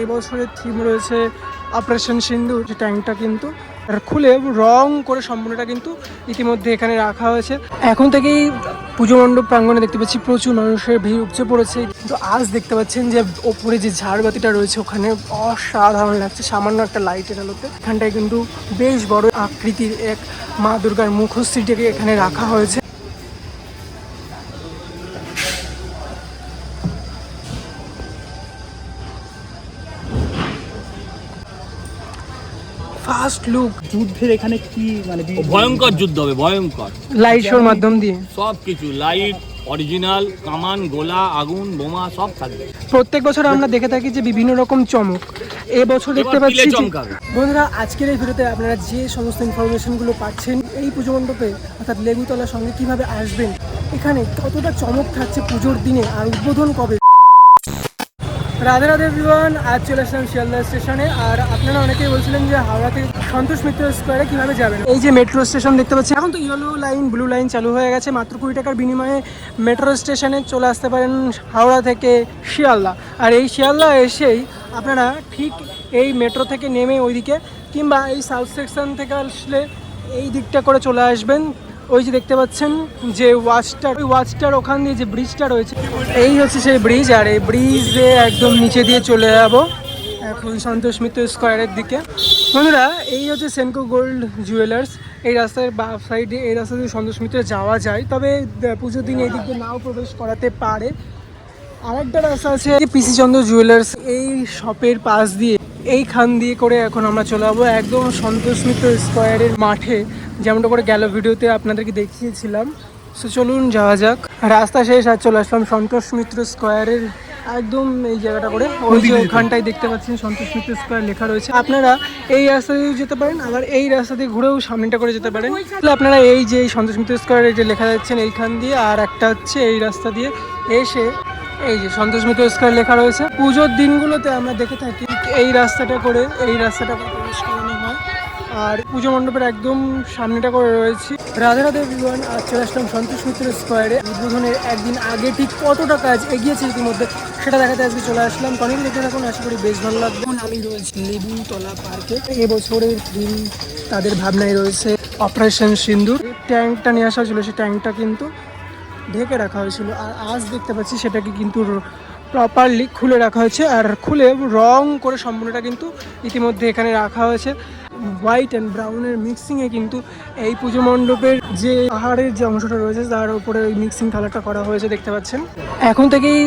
এই বছরের থিম রয়েছে অপারেশন সিন্ধু, যে ট্যাঙ্কটা কিন্তু খুলে রং করে সম্পূর্ণটা কিন্তু ইতিমধ্যে এখানে রাখা হয়েছে। এখন থেকেই পুজো মণ্ডপ প্রাঙ্গণে দেখতে পাচ্ছি প্রচুর মানুষের ভিড় উপচে পড়েছে। কিন্তু আজ দেখতে পাচ্ছেন যে ওপরে যে ঝাড়বাতিটা রয়েছে, ওখানে অসাধারণ লাগছে, সামান্য একটা লাইটের আলোতে। এখানটায় কিন্তু বেশ বড় আকৃতির এক মা দুর্গার মুখশ্রীটাকে এখানে রাখা হয়েছে। ফার্স্ট লুক যুদ্ধের এখানে কি মানে ভয়ঙ্কর যুদ্ধ হবে ভয়ঙ্কর। লাইট শোর মাধ্যম দিয়ে। সব কিছু লাইট অরিজিনাল কামান গোলা আগুন বোমা সব থাকবে। প্রত্যেক বছর আমরা দেখে থাকি যে বিভিন্ন রকম চমক। এবছর দেখতে পাচ্ছি। বন্ধুরা আজকের এই ভিডিওতে আপনারা যে সমস্ত ইনফরমেশনগুলো পাচ্ছেন এই পুজো মণ্ডপে অর্থাৎ লেবুতলার সঙ্গে কীভাবে আসবেন এখানে কতটা চমক থাকছে পুজোর দিনে আর উদ্বোধন কবে? রাধে রাধে বিমান আজ চলে আসলাম শিয়ালদা স্টেশনে। আর আপনারা অনেকেই বলছিলেন যে হাওড়া থেকে সন্তোষ মিত্র স্কোয়ারে কীভাবে যাবেন? এই যে মেট্রো স্টেশন দেখতে পাচ্ছি, এখন তো ইয়েলো লাইন ব্লু লাইন চালু হয়ে গেছে, মাত্র কুড়ি টাকার বিনিময়ে মেট্রো স্টেশনে চলে আসতে পারেন হাওড়া থেকে শিয়ালদা। আর এই শিয়ালদা এসেই আপনারা ঠিক এই মেট্রো থেকে নেমে ওইদিকে, কিংবা এই সাউথ সেকশন থেকে আসলে এই দিকটা করে চলে আসবেন। ওই যে দেখতে পাচ্ছেন যে ওয়াচটার ওই ওয়াচটার ওখান দিয়ে যে ব্রিজটা রয়েছে, এই হচ্ছে সেই ব্রিজ আর এই ব্রিজে একদম নিচে দিয়ে চলে যাব এখন সন্তোষ মিত্র স্কোয়ারের দিকে। বন্ধুরা, এই হচ্ছে সেনকো গোল্ড জুয়েলার্স এই রাস্তার বা সাইডে এই রাস্তা দিয়ে সন্তোষ মিত্রে যাওয়া যায়। তবে পুজোর দিন এই দিক দিয়ে নাও প্রবেশ করাতে পারে। আরেকটা রাস্তা আছে পিসি চন্দ্র জুয়েলার্স এই শপের পাশ দিয়ে এই খান দিয়ে করে এখন আমরা চলে যাব একদম সন্তোষ মিত্র স্কোয়ারের মাঠে। যেমনটা করে গেল ভিডিওতে আপনাদেরকে দেখিয়েছিলাম। সো চলুন যাওয়া যাক। রাস্তা শেষ আর চলে আসলাম সন্তোষ মিত্র স্কোয়ারের একদম এই জায়গাটা করে। ওই যে ওখানটায় দেখতে পাচ্ছেন সন্তোষ মিত্র স্কোয়ার লেখা রয়েছে। আপনারা এই রাস্তা দিয়েও যেতে পারেন আবার এই রাস্তা দিয়ে ঘুরেও সামনেটা করে যেতে পারেন। তাহলে আপনারা এই যে এই সন্তোষ মিত্র স্কোয়ারে যে লেখা যাচ্ছেন এইখান দিয়ে আর একটা হচ্ছে এই রাস্তা দিয়ে এসে এই যে সন্তোষ মিত্র স্কোয়ার লেখা রয়েছে। পুজোর দিনগুলোতে আমরা দেখে থাকি এই রাস্তাটা করে এই রাস্তাটা করে প্রবেশ করানো হয়। আর পুজো মণ্ডপের একদম সামনেটা করে রয়েছে। রাধে রাধে বিমান আর চলে আসলাম সন্তোষ মিত্র স্কোয়ারে উদ্বোধনের একদিন আগে ঠিক কতটা কাজ এগিয়েছে ইতিমধ্যে, সেটা দেখাতে আজকে চলে আসলাম। কনিক দেখে থাকুন আশা করি বেশ ভালো লাগবে। এখন আমি রয়েছি লেবুতলা পার্কে এবছরের দিন তাদের ভাবনায় রয়েছে অপারেশন সিন্দুর। ট্যাঙ্কটা নিয়ে আসা হয়েছিল, সেই ট্যাঙ্কটা কিন্তু ঢেকে রাখা হয়েছিল। আর আজ দেখতে পাচ্ছি সেটাকে কিন্তু প্রপারলি খুলে রাখা হয়েছে। আর খুলে রং করে সম্পূর্ণটা কিন্তু ইতিমধ্যে এখানে রাখা হয়েছে। হোয়াইট অ্যান্ড ব্রাউনের মিক্সিংয়ে কিন্তু এই পুজো মণ্ডপের যে পাহাড়ের যে অংশটা রয়েছে, তার উপরে ওই মিক্সিং কালারটা করা হয়েছে, দেখতে পাচ্ছেন। এখন থেকেই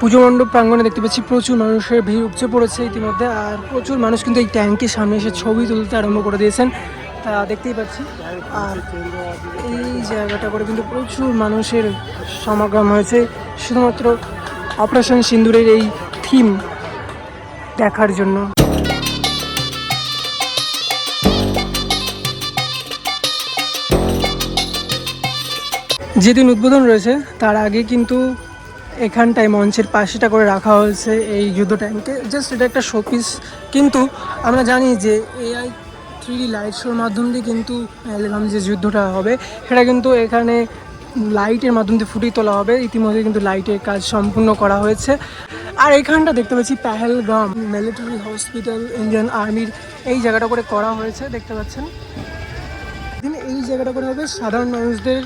পুজো মণ্ডপ প্রাঙ্গণে দেখতে পাচ্ছি প্রচুর মানুষের ভিড় উপচে পড়েছে ইতিমধ্যে, আর প্রচুর মানুষ কিন্তু এই ট্যাঙ্কের সামনে এসে ছবি তুলতে আরম্ভ করে দিয়েছেন, তা দেখতেই পাচ্ছি। আর এই জায়গাটা করে কিন্তু প্রচুর মানুষের সমাগম হয়েছে, শুধুমাত্র অপারেশন সিন্দুরের এই থিম দেখার জন্য। যেদিন উদ্বোধন রয়েছে, তার আগে কিন্তু এখানটায় মঞ্চের পাশেটা করে রাখা হয়েছে এই যুদ্ধ ট্যাঙ্কে জাস্ট এটা একটা শোপিস কিন্তু আমরা জানি যে এআই থ্রি ডি লাইট শোর মাধ্যম দিয়ে কিন্তু অ্যালবাম যে যুদ্ধটা হবে, সেটা কিন্তু এখানে লাইটের মাধ্যম দিয়ে ফুটিয়ে তোলা হবে। ইতিমধ্যে কিন্তু লাইটের কাজ সম্পূর্ণ করা হয়েছে। আর এখানটা দেখতে পাচ্ছি পেহেলগাম মিলিটারি হসপিটাল ইন্ডিয়ান আর্মির এই জায়গাটা করে করা হয়েছে, দেখতে পাচ্ছেন। এই জায়গাটা করে হবে সাধারণ মানুষদের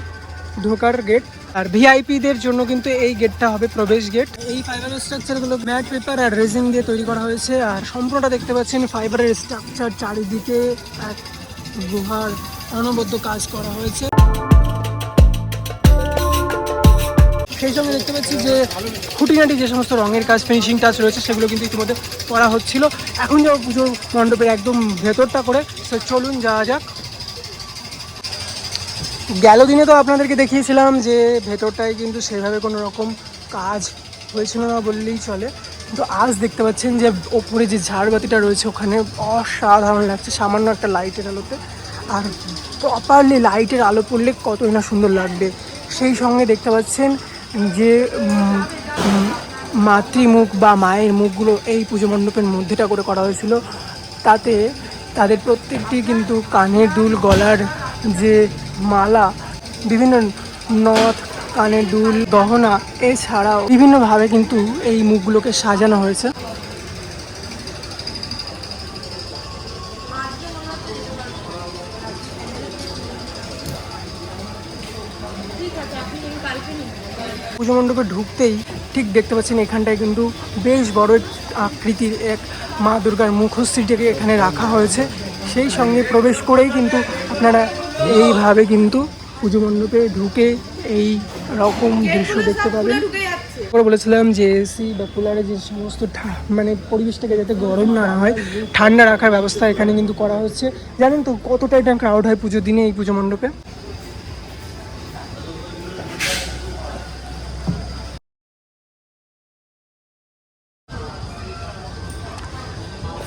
ঢোকার গেট আর ভিআইপিদের জন্য কিন্তু এই গেটটা হবে প্রবেশ গেট এই ফাইবার স্ট্রাকচারগুলো ম্যাট পেপার আর রেজিন দিয়ে তৈরি করা হয়েছে আর সম্পূর্ণটা দেখতে পাচ্ছেন ফাইবারের স্ট্রাকচার চারিদিকে এক গুহার অনবদ্য কাজ করা হয়েছে। সেই সঙ্গে দেখতে পাচ্ছি যে খুঁটিনাটি যে সমস্ত রঙের কাজ ফিনিশিং টাচ রয়েছে, সেগুলো কিন্তু ইতিমধ্যে করা হচ্ছিল। এখন যাব পুজোর মণ্ডপের একদম ভেতরটা করে। সে চলুন যাওয়া যাক। গেল দিনে তো আপনাদেরকে দেখিয়েছিলাম যে ভেতরটায় কিন্তু সেভাবে কোনো রকম কাজ হয়েছিল না বললেই চলে। কিন্তু আজ দেখতে পাচ্ছেন যে ওপরে যে ঝাড়বাতিটা রয়েছে, ওখানে অসাধারণ লাগছে, সামান্য একটা লাইটের আলোতে। আর প্রপারলি লাইটের আলো পড়লে কতই না সুন্দর লাগবে। সেই সঙ্গে দেখতে পাচ্ছেন যে মাতৃমুখ বা মায়ের মুখগুলো এই পুজো মণ্ডপের মধ্যেটা করে করা হয়েছিল। তাতে তাদের প্রত্যেকটি কিন্তু কানের দুল, গলার যে মালা, বিভিন্ন নথ, কানে দুল, গহনা, এছাড়াও বিভিন্নভাবে কিন্তু এই মুখগুলোকে সাজানো হয়েছে। পুজো মণ্ডপে ঢুকতেই ঠিক দেখতে পাচ্ছেন এখানটায় কিন্তু বেশ বড় আকৃতির এক মা দুর্গার মুখশ্রীটাকে এখানে রাখা হয়েছে। সেই সঙ্গে প্রবেশ করেই কিন্তু আপনারা এইভাবে কিন্তু পুজো মণ্ডপে ঢুকে এই রকম দৃশ্য দেখতে পাবেন। পরে বলেছিলাম যে এসি বা কুলারে যে সমস্ত মানে পরিবেশটাকে যাতে গরম না হয় ঠান্ডা রাখার ব্যবস্থা এখানে কিন্তু করা হচ্ছে। জানেন তো কতটা এটা ক্রাউড হয় পুজোর দিনে এই পুজো মণ্ডপে?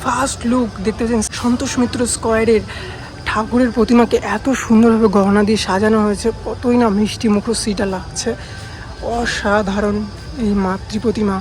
ফার্স্ট লুক দেখতে পাচ্ছেন সন্তোষ মিত্র স্কোয়ারের ঠাকুরের প্রতিমাকে এত সুন্দরভাবে গহনা দিয়ে সাজানো হয়েছে, কতই না মিষ্টি মুখশ্রীটা লাগছে। অসাধারণ এই মাতৃ প্রতিমা।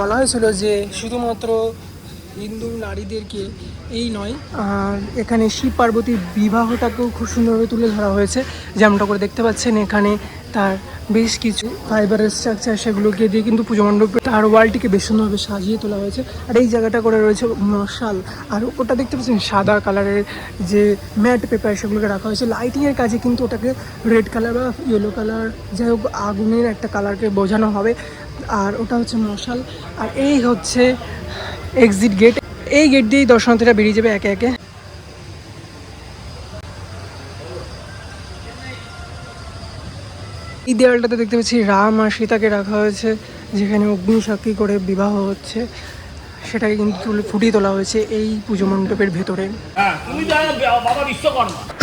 বলা হয়েছিল যে শুধুমাত্র হিন্দু নারীদেরকে এই নয় আর এখানে শিব পার্বতীর বিবাহটাকেও খুব সুন্দরভাবে তুলে ধরা হয়েছে। যেমনটা করে দেখতে পাচ্ছেন এখানে তার বেশ কিছু ফাইবারের স্ট্রাকচার সেগুলোকে দিয়ে কিন্তু পুজো মণ্ডপে তার ওয়ালটিকে বেশ সুন্দরভাবে সাজিয়ে তোলা হয়েছে। আর এই জায়গাটা করে রয়েছে মশাল। আর ওটা দেখতে পাচ্ছেন সাদা কালারের যে ম্যাট পেপার সেগুলোকে রাখা হয়েছে। লাইটিংয়ের কাজে কিন্তু ওটাকে রেড কালার বা ইয়েলো কালার যাই হোক আগুনের একটা কালারকে বোঝানো হবে। আর ওটা হচ্ছে মশাল। আর এই হচ্ছে এক্সিট গেট এই গেট দিয়েই দর্শনার্থীরা বেরিয়ে যাবে একে একে। এই দেওয়ালটাতে দেখতে পাচ্ছি রাম আর সীতাকে রাখা হয়েছে, যেখানে অগ্নি সাক্ষী করে বিবাহ হচ্ছে। সেটাকে কিন্তু ফুটিয়ে তোলা হয়েছে এই পুজো মণ্ডপের ভেতরে।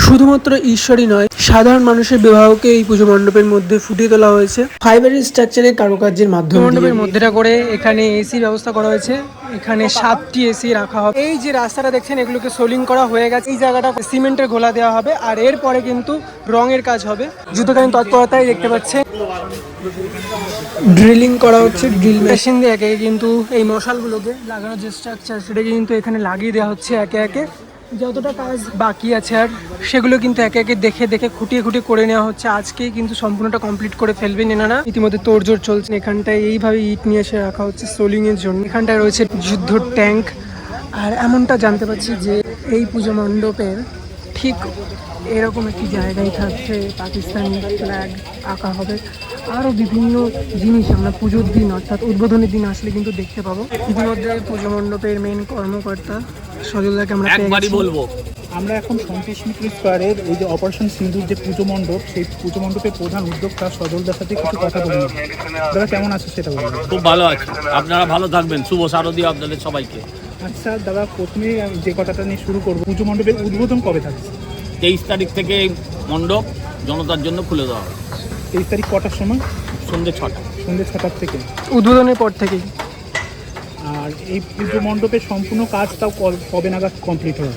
শুধুমাত্র ঈশ্বরই নয় সাধারণ মানুষের বিবাহকে এই পুজো মণ্ডপের মধ্যে ফুটিয়ে তোলা হয়েছে। ফাইবারের স্ট্রাকচারের কারুকার্যের মাধ্যমে মণ্ডপের মধ্যেটা করে এখানে এসি ব্যবস্থা করা হয়েছে। এখানে সাতটি এসি রাখা হবে। এই যে রাস্তাটা দেখছেন এগুলোকে সোলিং করা হয়ে গেছে। এই জায়গাটা সিমেন্টের গোলা দেওয়া হবে আর এরপরে কিন্তু রঙের কাজ হবে। যুদ্ধকালীন তৎপরতায় দেখতে পাচ্ছেন। ড্রিলিং করা হচ্ছে ড্রিল মেশিন দিয়ে একে একে কিন্তু এই মশালগুলোকে লাগানোর যে স্ট্রাকচার সেটাকে কিন্তু এখানে লাগিয়ে দেওয়া হচ্ছে একে একে। যতটা কাজ বাকি আছে আর, সেগুলো কিন্তু একে একে দেখে দেখে খুঁটিয়ে খুঁটিয়ে করে নেওয়া হচ্ছে। আজকেই কিন্তু সম্পূর্ণটা কমপ্লিট করে ফেলবেন এনারা ইতিমধ্যে তোড়জোড় চলছে। এখানটায় এইভাবে ইট নিয়ে এসে রাখা হচ্ছে সোলিং এর জন্য। এখানটায় রয়েছে যুদ্ধ ট্যাঙ্ক। আর এমনটা জানতে পারছি যে এই পুজো মণ্ডপের ঠিক এরকম একটি জায়গায় থাকছে পাকিস্তানি ফ্ল্যাগ আঁকা হবে। আরও বিভিন্ন জিনিস আমরা পুজোর দিন অর্থাৎ উদ্বোধনের দিন আসলে কিন্তু দেখতে পাবো। ইতিমধ্যে পুজো মণ্ডপের মেন কর্মকর্তা সজলদাকে আমরা একবারই বলব। আমরা এখন সন্তোষ মিত্র স্কোয়ারের এই যে অপারেশন সিন্ধুর যে পুজো মণ্ডপ সেই পুজো মণ্ডপের প্রধান উদ্যোক্তা সজলদার সাথে কিছু কথা বলব। দাদা কেমন আছে সেটা বলব খুব ভালো আছে। আপনারা ভালো থাকবেন। শুভ শারদীয় আপনাদের সবাইকে। আচ্ছা দাদা প্রথমে যে কথাটা নিয়ে শুরু করব পুজো মণ্ডপের উদ্বোধন কবে থাকছে? তেইশ তারিখ থেকে মণ্ডপ জনতার জন্য খুলে দেওয়া হবে। তেইশ তারিখ কটার সময়? সন্ধ্যে ছটা। সন্ধ্যে ছটার থেকে। উদ্বোধনের পর থেকেই। আর এই পুজো মণ্ডপের সম্পূর্ণ কাজ তাও ক- কবে নাগাদ কমপ্লিট হবে?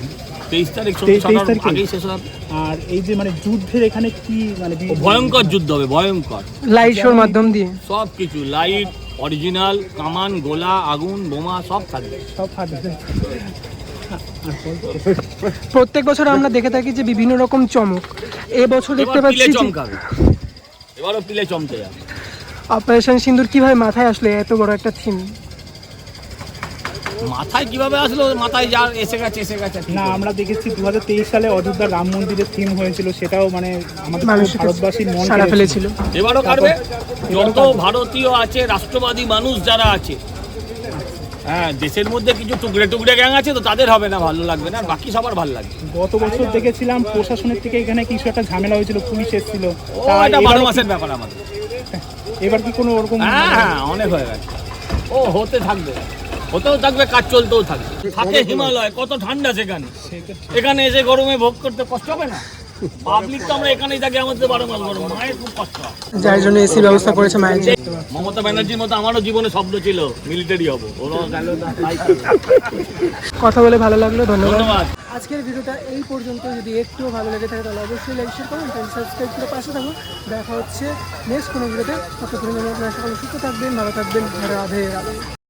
তেইশ তারিখ তেইশ ছটার আগেই শেষ হবে। আর এই যে মানে যুদ্ধের এখানে কি মানে ভয়ঙ্কর যুদ্ধ হবে ভয়ঙ্কর। লাইট শোর মাধ্যম দিয়ে? সব কিছু লাইট অরিজিনাল কামান গোলা আগুন বোমা সব থাকবে। সব ফাটবে প্রত্যেক বছর আমরা দেখে থাকি যে বিভিন্ন রকম চমক। এবছর দেখতে পাচ্ছি চমকাবে। এবারও পিলে চমকে যাবে। অপারেশন সিন্দুর কীভাবে মাথায় আসলে এত বড় একটা থিম মাথায় কীভাবে আসলো? মাথায় যা এসে গেছে এসে গেছে না আমরা দেখেছি দু হাজার তেইশ সালে অযোধ্যা রাম মন্দিরের থিম হয়েছিল সেটাও মানে আমাদের ভারতবাসীর মন সারা ফেলেছিল। এবারও কাটবে? যত ভারতীয় আছে রাষ্ট্রবাদী মানুষ যারা আছে হ্যাঁ দেশের মধ্যে কিছু টুকরে টুকরে গ্যাং আছে তো তাদের হবে না ভালো লাগবে না আর বাকি সবার ভালো লাগবে। গত বছর দেখেছিলাম প্রশাসনের থেকে এখানে কিছু একটা ঝামেলা হয়েছিল পুলিশ এসেছিল। এটা বারো মাসের ব্যাপার আমাদের। এবার কি কোনো ওরকম হ্যাঁ হ্যাঁ অনেক হয়ে গেছে। ও হতে থাকবে। হতেও থাকবে কাজ চলতেও থাকবে। থাকে হিমালয় কত ঠান্ডা সেখানে। এখানে এসে গরমে ভোগ করতে কষ্ট হবে না? পাবলিক তো আমরা এখানেই থাকি আমাদের বারো মাস বারো মায়ের খুব কষ্ট। যার জন্য এসি ব্যবস্থা করেছে মায়ের মমতা ব্যানার্জির মতো আমারও জীবনে স্বপ্ন ছিল মিলিটারি হব। কথা বলে ভালো লাগল ধন্যবাদ। আজকের ভিডিওটা এই পর্যন্ত যদি একটু ভালো লেগে থাকে তাহলে অবশ্যই লাইক শেয়ার করুন সাবস্ক্রাইব করে পাশে থাকুন দেখা হচ্ছে নেক্সট কোনো ভিডিওতে ততক্ষণ আপনারা সকলে সুস্থ থাকবেন ভালো থাকবেন রাধে রাধে।